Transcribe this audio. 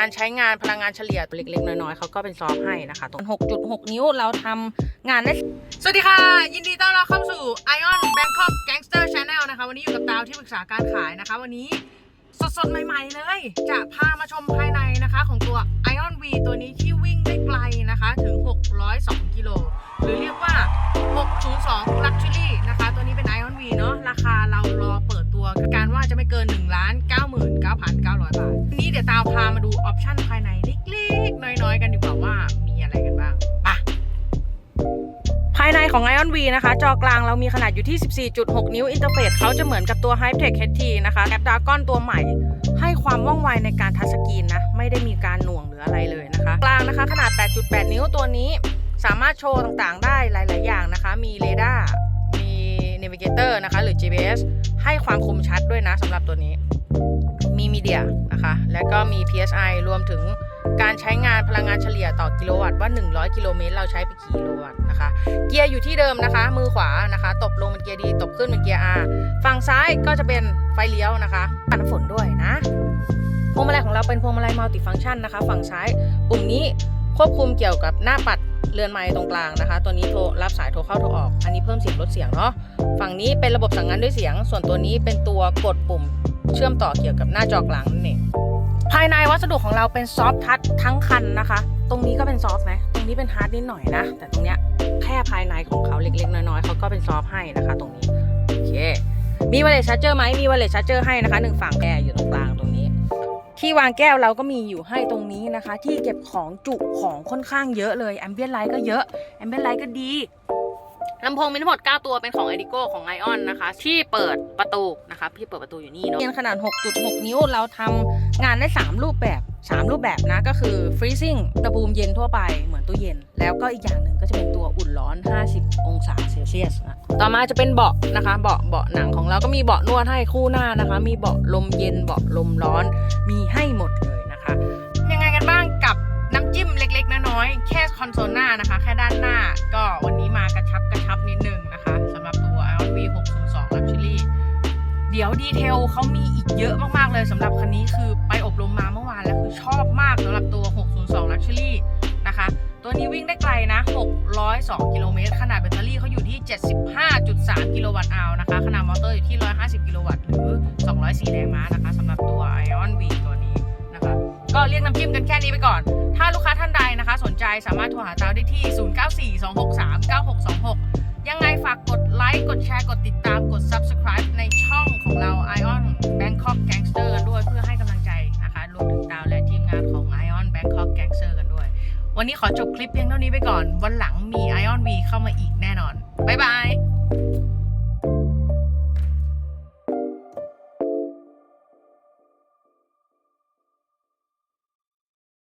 การใช้งานพลังงานเฉลี่ยเล็กๆ น้อยๆเขาก็เป็นซอฟให้นะคะตรง6.6 นิ้วเราทำงานได้ สวัสดีค่ะ ยินดีต้อนรับเข้าสู่ Ion Bangkok Gangster Channel นะคะ วันนี้อยู่กับดาวที่ปรึกษาการขายนะคะ วันนี้สดๆ ใหม่ๆ เลย จะพามาชมภายในนะคะ ของตัว Ion V ตัวนี้ที่วิ่งได้ไกลนะคะถึง 602 กิโล หรือเรียกว่า 602 Luxury นะคะ ตัวนี้เป็น Ion V เนาะราคาเรารอเปิดตัวการว่าจะไม่เกิน 1 ล้าน 99,900 บาท นี้เดี๋ยวตาวพามาดู ชั่นภายในเล็กๆ น้อยๆ กันดีกว่าว่ามีอะไรกันบ้างไปะภายในของ Ion V นะคะ จอกลางเรามีขนาดอยู่ที่ 14.6 นิ้ว อินเทอร์เฟซเขาจะเหมือนกับตัว Hypetech HT นะคะแอปดากอนตัวใหม่ ให้ความว่องไวในการทัชสกรีนนะ ไม่ได้มีการหน่วงหรืออะไรเลยนะคะ กลางนะคะขนาด 8.8 นิ้วตัวนี้ สามารถโชว์ต่างๆ ได้หลาย ๆ อย่างนะคะ มีเรดาร์ มี Navigator นะคะ หรือ GPS ให้ความคมชัดด้วยนะสำหรับตัวนี้ และก็มี PSI รวมถึงการใช้งานพลังงานเฉลี่ยต่อกิโลวัตต์ว่า 100 กิโลเมตรเราใช้ไปกี่กิโลวัตต์นะคะ เกียร์อยู่ที่เดิมนะคะ มือขวานะคะ ตบลงเป็นเกียร์ดี ตบขึ้นเป็นเกียร์ R ฝั่งซ้ายก็จะเป็นไฟเลี้ยวนะคะปัดน้ำฝนด้วยนะ พวงมาลัยของเราเป็นพวงมาลัยมัลติฟังก์ชันนะคะ ฝั่งซ้ายปุ่มนี้ควบคุมเกี่ยวกับหน้าปัดเรือนไม้ตรงกลางนะคะ ตัวนี้โทรรับสายโทรเข้าโทรออก อันนี้เพิ่มเสียงลดเสียงเนาะ ฝั่งนี้เป็นระบบสั่งงานด้วยเสียง ส่วนตัวนี้เป็นตัวกดปุ่มเชื่อมต่อเกี่ยวกับหน้าจอกลางนั่นเอง ภายในวัสดุของเราเป็นซอฟทัชทั้งคันนะคะ ตรงนี้ก็เป็นซอฟต์นะ ตรงนี้เป็นฮาร์ดนิดหน่อยนะ แต่ตรงเนี้ยแค่ภายในของเขาเล็กๆ น้อยๆเขาก็เป็นซอฟให้นะคะ ตรงนี้ โอเค มีว a เลตชาร์เจอร์ไหมมีว a เลตชาร์เจอร์ให้นะคะหนึ่งฝั่งแอร์อยู่ตรงกลางตรงนี้ ที่วางแก้วเราก็มีอยู่ให้ตรงนี้นะคะ ที่เก็บของจุของค่อนข้างเยอะเลยแอมเบียนไลท์ก็เยอะแอมเบียนไลท์ก็ดี ลำโพงมีทั้งหมด 9 ตัวเป็นของ i d i g o ของ Ion นะคะ ที่เปิดประตูนะคะที่เปิดประตูอยู่นี่เนาะขนาด 6.6 นิ้วเราทำงานได้ 3 รูปแบบ 3 รูปแบบนะ ก็คือ freezing อุณหภูมิเย็นทั่วไปเหมือนตู้เย็น แล้วก็อีกอย่างหนึ่งก็จะเป็นตัวอุ่นร้อน 50 องศาเซลเซียสนะต่อมาจะเป็นเบาะนะคะ เบาะเบาะหนังของเราก็มีเบาะนวดให้คู่หน้านะคะ มีเบาะลมเย็นเบาะลมร้อนมีให้หมดเลยนะคะ ยังไงกันบ้างกับน้ำจิ้มเล็กๆน้อยๆแค่คอนโซลหน้านะคะ แค่ด้านหน้า ดีเทลเขามีอีกเยอะมากๆเลยสำหรับคันนี้คือไปอบรมมาเมื่อวานแล้วคือชอบมากสำหรับตัว 602 Luxury นะคะ ตัวนี้วิ่งได้ไกลนะ 602 กิโลเมตร ขนาดแบตเตอรี่เขาอยู่ที่ 75.3 กิโลวัตต์อาวนะคะ ขนาดมอเตอร์อยู่ที่ 150 กิโลวัตต์หรือ 204 แรงม้านะคะสำหรับตัว Ion V ตัวนี้นะคะ ก็เรียกน้ำจิ้มกันแค่นี้ไปก่อน ถ้าลูกค้าท่านใดนะคะ สนใจสามารถโทรหาเตาได้ที่ 0942639626 ยังไงฝากกดไลค์ กดแชร์ กดติดตาม กด subscribe ในช่อง ของเรา Ion Bangkok Gangster กันด้วยเพื่อให้กำลังใจนะคะรวมถึงดาวและทีมงานของ Ion Bangkok Gangster กันด้วย วันนี้ขอจบคลิปเพียงเท่านี้ไปก่อน วันหลังมี Ion V เข้ามาอีกแน่นอน บ๊ายบาย